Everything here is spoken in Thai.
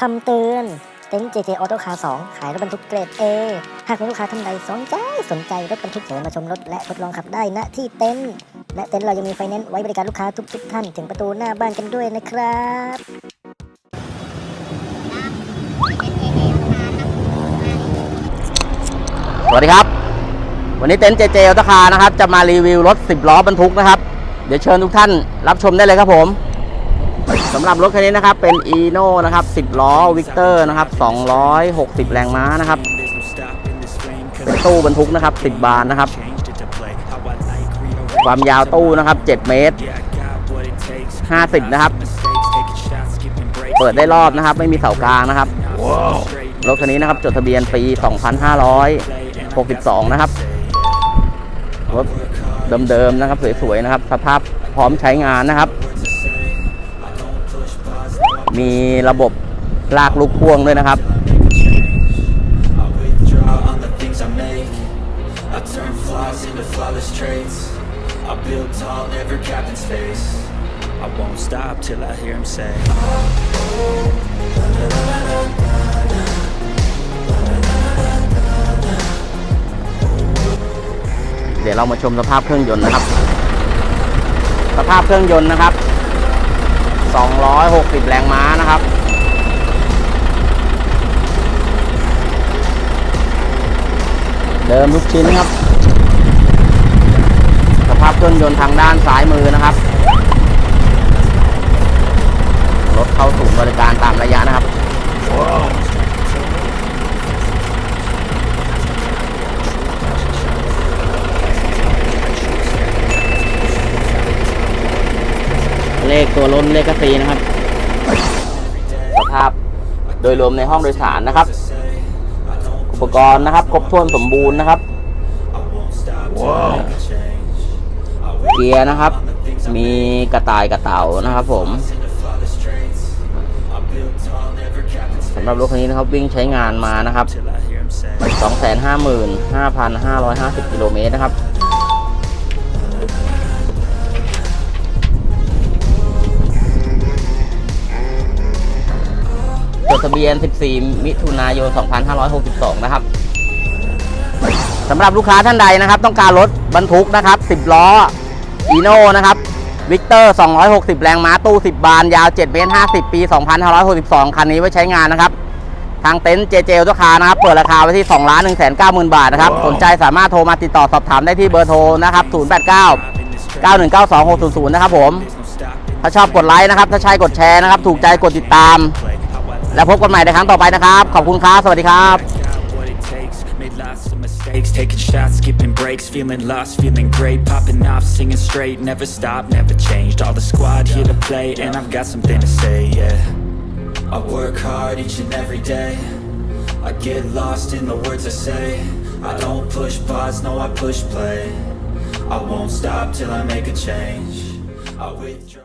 คำเตือน เต็นท์ JJ Auto Car 2 ขายรถบรรทุกเกรด A หากมีลูกค้าท่านใดสนใจสนใจรถบรรทุกเชิญมาชมรถและทดลองขับได้ณที่เต็นท์และเต็นท์เรายังมีไฟแนนซ์ไว้บริการลูกค้าทุกๆท่านถึงประตูหน้าบ้านกันด้วยนะครับ สวัสดีครับ วันนี้เต็นท์เจเจอัลตคานะครับ จะมารีวิวรถ 10 ล้อบรรทุกนะครับ เดี๋ยวเชิญทุกท่านรับชมได้เลยครับผม สำหรับรถคันนี้นะครับเป็น e n o นะครับ10 ล้อวิกเตอร์นะครับ260 แรงม้านะครับตู้บรรทุกนะครับ10 บานนะครับ ความยาวตู้นะครับ7เมตร50 นะครับ เปิดได้รอบนะครับ ไม่มีเสากลางนะครับรถคันนี้นะครับจดทะเบียนปี 2562 นะครับรถเดิมๆนะครับสวยๆนะครับ สภาพพร้อมใช้งานนะครับ มีระบบลากลูกพ่วงด้วยนะครับ I withdraw on the things I make. I turn flaws into flawless traits. I build tall, never capped in space. I won't stop till I hear him say. เดี๋ยวเรามาชมสภาพเครื่องยนต์นะครับ สภาพเครื่องยนต์นะครับ 260 แรงม้านะครับ เดิมทุกชิ้นครับ สภาพเครื่องยนต์ทางด้านซ้ายมือนะครับ รถเข้าสู่บริการตามระยะนะครับ ตัวล้นเลกสีนะครับ สภาพโดยรวมในห้องโดยสารนะครับ อุปกรณ์นะครับ ครบถ้วนสมบูรณ์นะครับ เกียร์นะครับ มีกระต่ายกระเต่านะครับผมสำหรับรถคันนี้นะครับวิ่งใช้งานมานะครับ 255,550กิโลเมตรนะครับ ดทะเบียน 14 มิถุนายน 2562 นะครับสำหรับลูกค้าท่านใดนะครับ ต้องการรถบรรทุกนะครับ 10 ล้ออีโน่นะครับวิกเตอร์ 260 แรงม้าตู้ 10 บาน ยาว 7 เมตร 50 ปี 2562 คันนี้ไว้ใช้งานนะครับ ทางเต็นท์เจเจลตัวคานะครับ เปิดราคาไว้ที่ 2 ล้าน 1 9 0 0 0 0 บาทนะครับ สนใจสามารถโทรมาติดต่อสอบถามได้ที่เบอร์โทรนะครับ 089 919 2600 นะครับผม ถ้าชอบกดไลค์นะครับ ถ้าใช่กดแชร์นะครับ ถูกใจกดติดตาม แล้วพบกันใหม่ในครั้งต่อไปนะครับ ขอบคุณครับ สวัสดีครับ taking shots, skipping breaks, feeling lost, feeling great, popping off, singing straight, never never changed. All the squad here to play, and I've got something to say, yeah. I work hard each and every day. I get lost in the words I say. I don't push pause, no, I push play. I won't stop till I make a change. I withdraw.